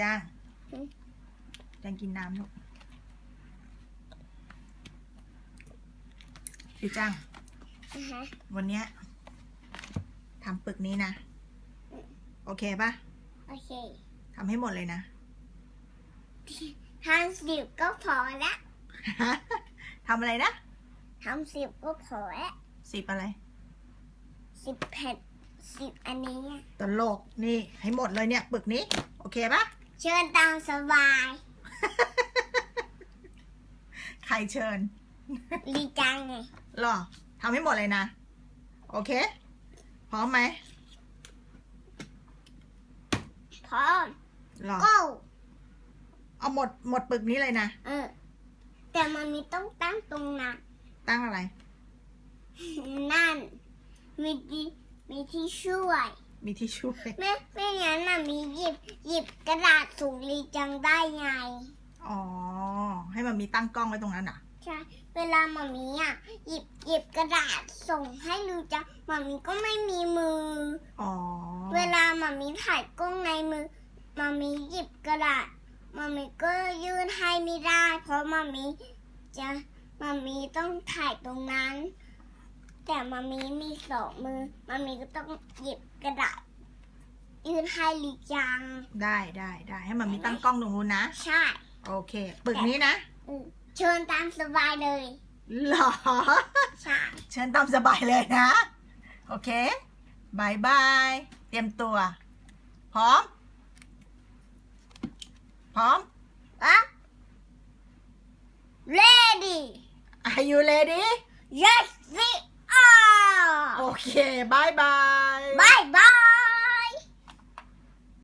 จ้างอืมจ้างกินน้ำลูกพี่จ้างอ่าฮะวันเนี้ยทำปึกนี้นะ โอเคปะโอเคทำให้หมดเลยนะทำสิบก็พอละทำอะไรนะทำสิบก็พอละสิบอะไร สิบแผ่นสิบอันนี้อะตลกนี่ให้หมดเลยเนี่ยปึกนี้ โอเคปะ เชิญตามสบาย ใครเชิญลีจังไงหรอทำให้หมดเลยนะ โอเค พร้อมไหมพร้อมหรอ go เอาหมดหมดปึกนี้เลยนะ เออ แต่มันมีต้องตั้งตรงนั้นตั้งอะไร นั่น มีที่มีที่ช่วย มีที่ช่วย ไม่ไม่งั้นน่ะมีหยิบหยิบกระดาษสูงลีจังได้ไง อ๋อ ให้มันมีตั้งกล้องไว้ตรงนั้นอะ ใช่ เวลามามีอะหยิบหยิบกระดาษส่งให้ลูจังมามีก็ไม่มีมือ อ๋อ เวลามามีถ่ายกล้องในมือมามีหยิบกระดาษมามีก็ยื่นให้ไม่ได้ เพราะมามีจะมามีต้องถ่ายตรงนั้น แต่มามีมีสองมือมามีก็ต้องหยิบกระดาษยื่นให้ลิจังได้ได้ได้ให้มันมีตั้งกล้องตรงนู้นนะ ใช่ โอเคปึกนี้นะอืมเชิญตามสบายเลย หรอ ใช่ เชิญตามสบายเลยนะ โอเคบายบาย เตรียมตัว พร้อม พร้อมอะ ready Are you ready yes we เคบายบาย บายบาย